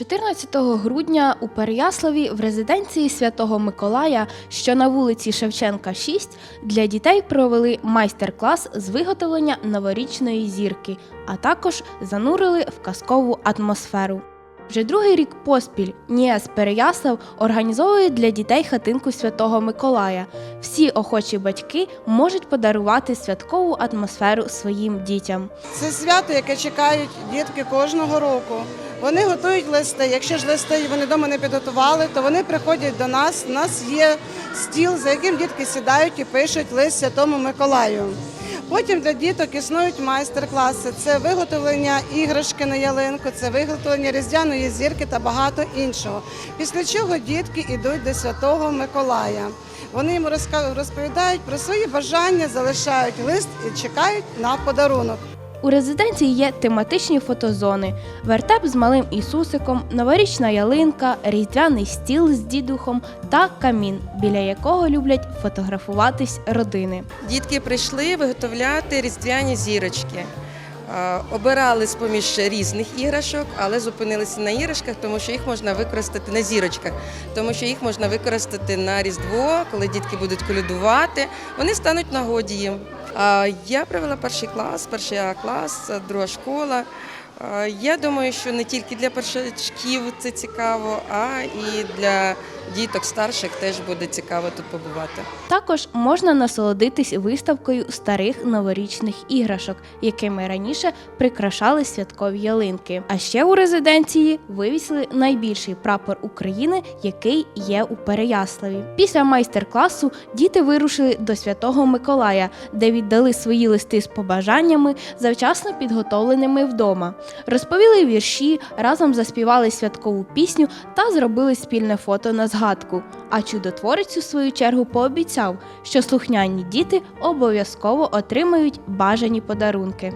14 грудня у Переяславі в резиденції Святого Миколая, що на вулиці Шевченка 6, для дітей провели майстер-клас з виготовлення новорічної зірки, а також занурили в казкову атмосферу. Вже другий рік поспіль НІЕС Переяслав організовує для дітей хатинку Святого Миколая. Всі охочі батьки можуть подарувати святкову атмосферу своїм дітям. Це свято, яке чекають дітки кожного року. Вони готують листи. Якщо ж листи вони вдома не підготували, то вони приходять до нас. У нас є стіл, за яким дітки сідають і пишуть лист Святому Миколаю. Потім для діток існують майстер-класи. Це виготовлення іграшки на ялинку, це виготовлення різдвяної зірки та багато іншого. Після чого дітки йдуть до Святого Миколая. Вони йому розповідають про свої бажання, залишають лист і чекають на подарунок. У резиденції є тематичні фотозони, вертеп з малим Ісусиком, новорічна ялинка, різдвяний стіл з дідухом та камін, біля якого люблять фотографуватись родини. Дітки прийшли виготовляти різдвяні зірочки. Е, Обирали з поміж різних іграшок, але зупинилися на іграшках, тому що їх можна використати на зірочках, тому що їх можна використати на Різдво, коли дітки будуть колядувати, вони стануть нагоді їм. Я провела перший клас, перший А клас, друга школа. Я думаю, що не тільки для першачків це цікаво, а і для діток старших теж буде цікаво тут побувати. Також можна насолодитись виставкою старих новорічних іграшок, якими раніше прикрашали святкові ялинки. А ще у резиденції вивісили найбільший прапор України, який є у Переяславі. Після майстер-класу діти вирушили до Святого Миколая, де віддали свої листи з побажаннями, завчасно підготовленими вдома. Розповіли вірші, разом заспівали святкову пісню та зробили спільне фото на згадку. А чудотворець у свою чергу пообіцяв, що слухняні діти обов'язково отримають бажані подарунки.